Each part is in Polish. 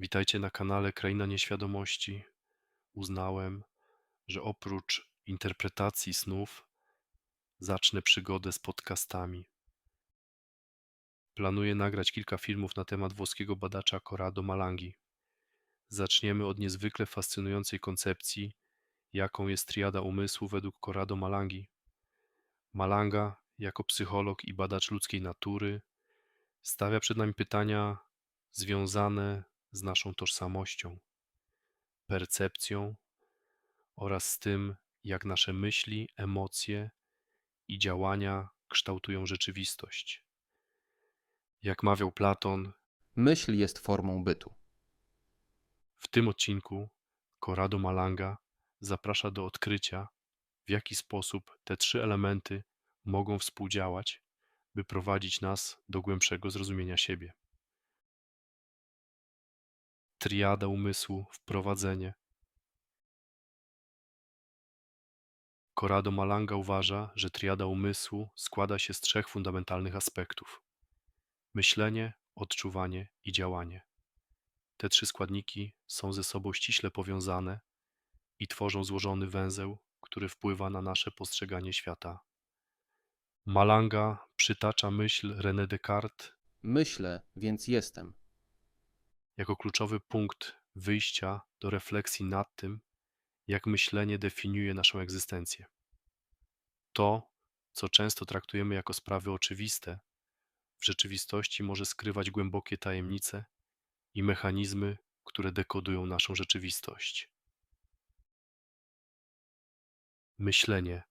Witajcie na kanale Kraina Nieświadomości. Uznałem, że oprócz interpretacji snów zacznę przygodę z podcastami. Planuję nagrać kilka filmów na temat włoskiego badacza Corrado Malangi. Zaczniemy od niezwykle fascynującej koncepcji, jaką jest triada umysłu według Corrado Malangi. Malanga, jako psycholog i badacz ludzkiej natury, stawia przed nami pytania związane z naszą tożsamością, percepcją oraz z tym, jak nasze myśli, emocje i działania kształtują rzeczywistość. Jak mawiał Platon, Myśl jest formą bytu. w tym odcinku Corrado Malanga zaprasza do odkrycia, w jaki sposób te trzy elementy mogą współdziałać, by prowadzić nas do głębszego zrozumienia siebie. Triada umysłu, wprowadzenie. Corrado Malanga uważa, że triada umysłu składa się z trzech fundamentalnych aspektów: myślenie, odczuwanie i działanie. Te trzy składniki są ze sobą ściśle powiązane i tworzą złożony węzeł, który wpływa na nasze postrzeganie świata. Malanga przytacza myśl René Descartes Myślę, więc jestem. Jako kluczowy punkt wyjścia do refleksji nad tym, jak myślenie definiuje naszą egzystencję. To, co często traktujemy jako sprawy oczywiste, w rzeczywistości może skrywać głębokie tajemnice i mechanizmy, które dekodują naszą rzeczywistość. Myślenie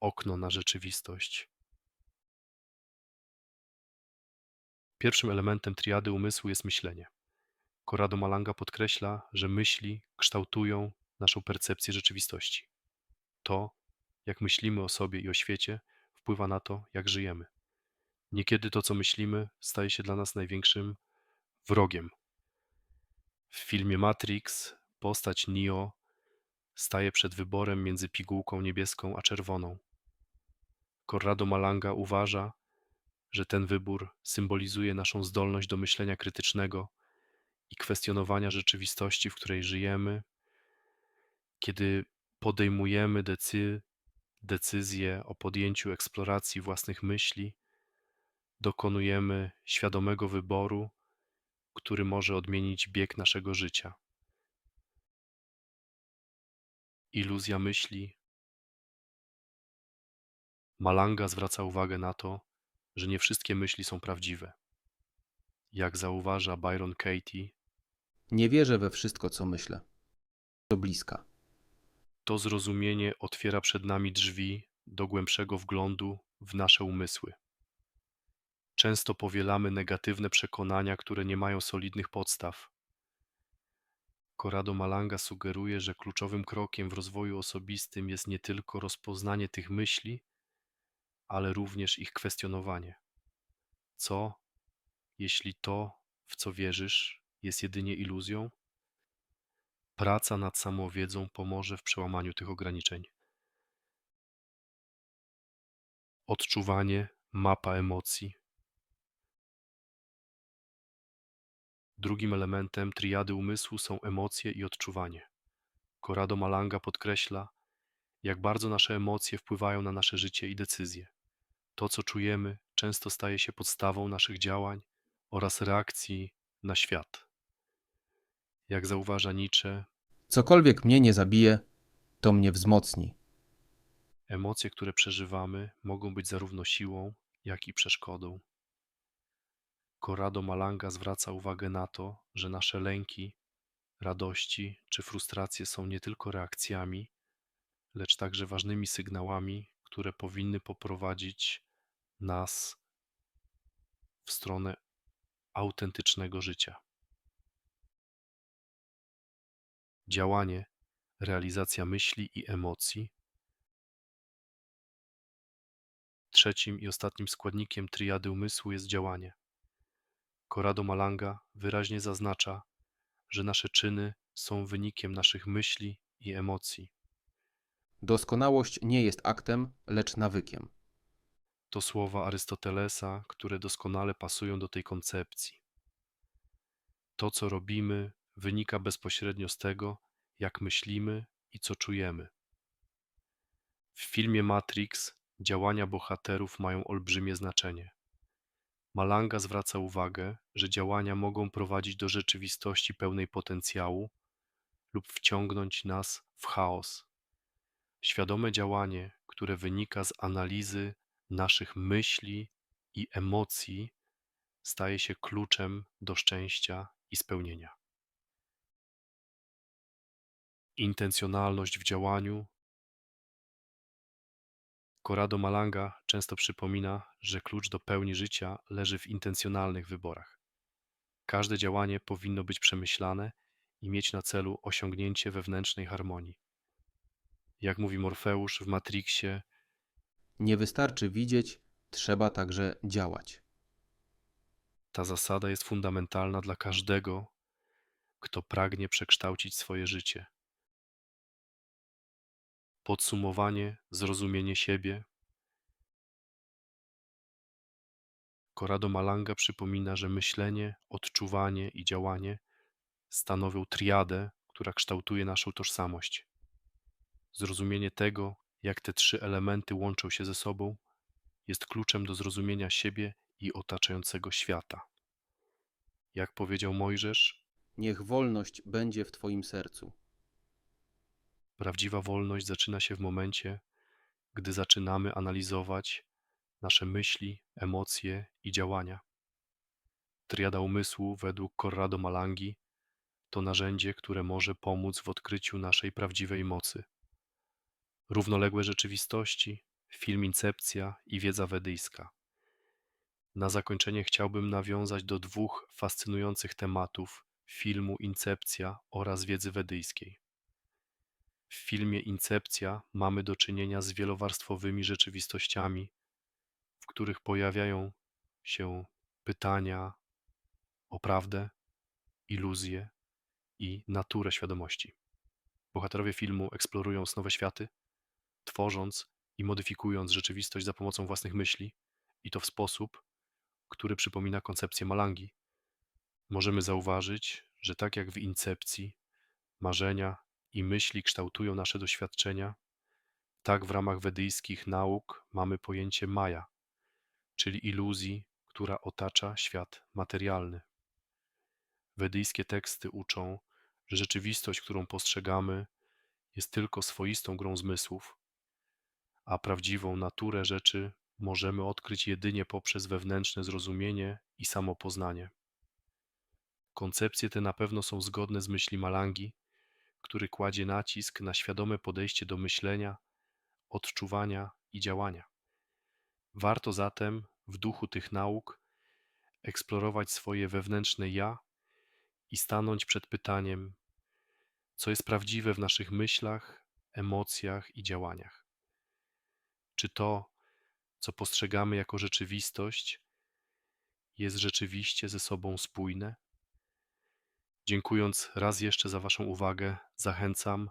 okno na rzeczywistość. Pierwszym elementem triady umysłu jest myślenie. Corrado Malanga podkreśla, że myśli kształtują naszą percepcję rzeczywistości. To, jak myślimy o sobie i o świecie, wpływa na to, jak żyjemy. Niekiedy to, co myślimy, staje się dla nas największym wrogiem. W filmie Matrix postać Neo staje przed wyborem między pigułką niebieską a czerwoną. Corrado Malanga uważa, że ten wybór symbolizuje naszą zdolność do myślenia krytycznego i kwestionowania rzeczywistości, w której żyjemy, kiedy podejmujemy decy- decyzję o podjęciu eksploracji własnych myśli, dokonujemy świadomego wyboru, który może odmienić bieg naszego życia. Iluzja myśli. Malanga zwraca uwagę na to, że nie wszystkie myśli są prawdziwe. Jak zauważa Byron Katie, Nie wierzę we wszystko, co myślę. Do bliska. to zrozumienie otwiera przed nami drzwi do głębszego wglądu w nasze umysły. Często powielamy negatywne przekonania, które nie mają solidnych podstaw. Corrado Malanga sugeruje, że kluczowym krokiem w rozwoju osobistym jest nie tylko rozpoznanie tych myśli, ale również ich kwestionowanie. Co, jeśli to, w co wierzysz, jest jedynie iluzją? Praca nad samowiedzą pomoże w przełamaniu tych ograniczeń. Odczuwanie, mapa emocji. Drugim elementem triady umysłu są emocje i odczuwanie. Corrado Malanga podkreśla, jak bardzo nasze emocje wpływają na nasze życie i decyzje. To, co czujemy, często staje się podstawą naszych działań oraz reakcji na świat. Jak zauważa Nietzsche, Cokolwiek mnie nie zabije, to mnie wzmocni. Emocje, które przeżywamy, mogą być zarówno siłą, jak i przeszkodą. Corrado Malanga zwraca uwagę na to, że nasze lęki, radości czy frustracje są nie tylko reakcjami, lecz także ważnymi sygnałami, które powinny poprowadzić nas w stronę autentycznego życia. Działanie, realizacja myśli i emocji Trzecim i ostatnim składnikiem triady umysłu jest działanie. Corrado Malanga wyraźnie zaznacza, że nasze czyny są wynikiem naszych myśli i emocji. Doskonałość nie jest aktem, lecz nawykiem. To słowa Arystotelesa, które doskonale pasują do tej koncepcji. To, co robimy, wynika bezpośrednio z tego, jak myślimy i co czujemy. W filmie Matrix działania bohaterów mają olbrzymie znaczenie. Malanga zwraca uwagę, że działania mogą prowadzić do rzeczywistości pełnej potencjału lub wciągnąć nas w chaos. Świadome działanie, które wynika z analizy naszych myśli i emocji, staje się kluczem do szczęścia i spełnienia. Intencjonalność w działaniu. Corrado Malanga często przypomina, że klucz do pełni życia leży w intencjonalnych wyborach. Każde działanie powinno być przemyślane i mieć na celu osiągnięcie wewnętrznej harmonii. Jak mówi Morfeusz w Matrixie, Nie wystarczy widzieć, trzeba także działać. ta zasada jest fundamentalna dla każdego, kto pragnie przekształcić swoje życie. Podsumowanie, zrozumienie siebie. Corrado Malanga przypomina, że myślenie, odczuwanie i działanie stanowią triadę, która kształtuje naszą tożsamość. Zrozumienie tego, jak te trzy elementy łączą się ze sobą, jest kluczem do zrozumienia siebie i otaczającego świata. Jak powiedział Mojżesz, Niech wolność będzie w Twoim sercu. Prawdziwa wolność zaczyna się w momencie, gdy zaczynamy analizować nasze myśli, emocje i działania. Triada umysłu według Corrado Malangi to narzędzie, które może pomóc w odkryciu naszej prawdziwej mocy. Równoległe rzeczywistości, film Incepcja i wiedza wedyjska. Na zakończenie chciałbym nawiązać do dwóch fascynujących tematów filmu Incepcja oraz wiedzy wedyjskiej. W filmie Incepcja mamy do czynienia z wielowarstwowymi rzeczywistościami, w których pojawiają się pytania o prawdę, iluzję i naturę świadomości. Bohaterowie filmu eksplorują nowe światy, tworząc i modyfikując rzeczywistość za pomocą własnych myśli, i to w sposób, który przypomina koncepcję Malangi. Możemy zauważyć, że tak jak w incepcji, marzenia i myśli kształtują nasze doświadczenia, tak w ramach wedyjskich nauk mamy pojęcie Maja, czyli iluzji, która otacza świat materialny. Wedyjskie teksty uczą, że rzeczywistość, którą postrzegamy, jest tylko swoistą grą zmysłów, a prawdziwą naturę rzeczy możemy odkryć jedynie poprzez wewnętrzne zrozumienie i samopoznanie. Koncepcje te na pewno są zgodne z myśli Malangi, który kładzie nacisk na świadome podejście do myślenia, odczuwania i działania. Warto zatem w duchu tych nauk eksplorować swoje wewnętrzne ja i stanąć przed pytaniem, co jest prawdziwe w naszych myślach, emocjach i działaniach. Czy to, co postrzegamy jako rzeczywistość, jest rzeczywiście ze sobą spójne? Dziękując raz jeszcze za Waszą uwagę, zachęcam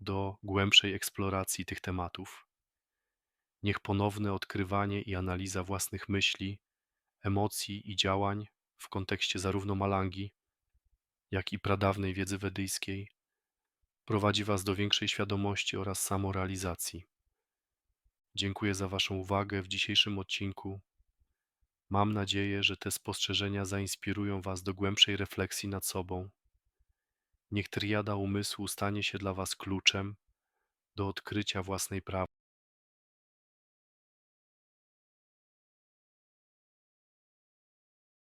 do głębszej eksploracji tych tematów. Niech ponowne odkrywanie i analiza własnych myśli, emocji i działań w kontekście zarówno Malangi, jak i pradawnej wiedzy wedyjskiej prowadzi Was do większej świadomości oraz samorealizacji. Dziękuję za Waszą uwagę w dzisiejszym odcinku. Mam nadzieję, że te spostrzeżenia zainspirują Was do głębszej refleksji nad sobą. Niech triada umysłu stanie się dla Was kluczem do odkrycia własnej prawdy.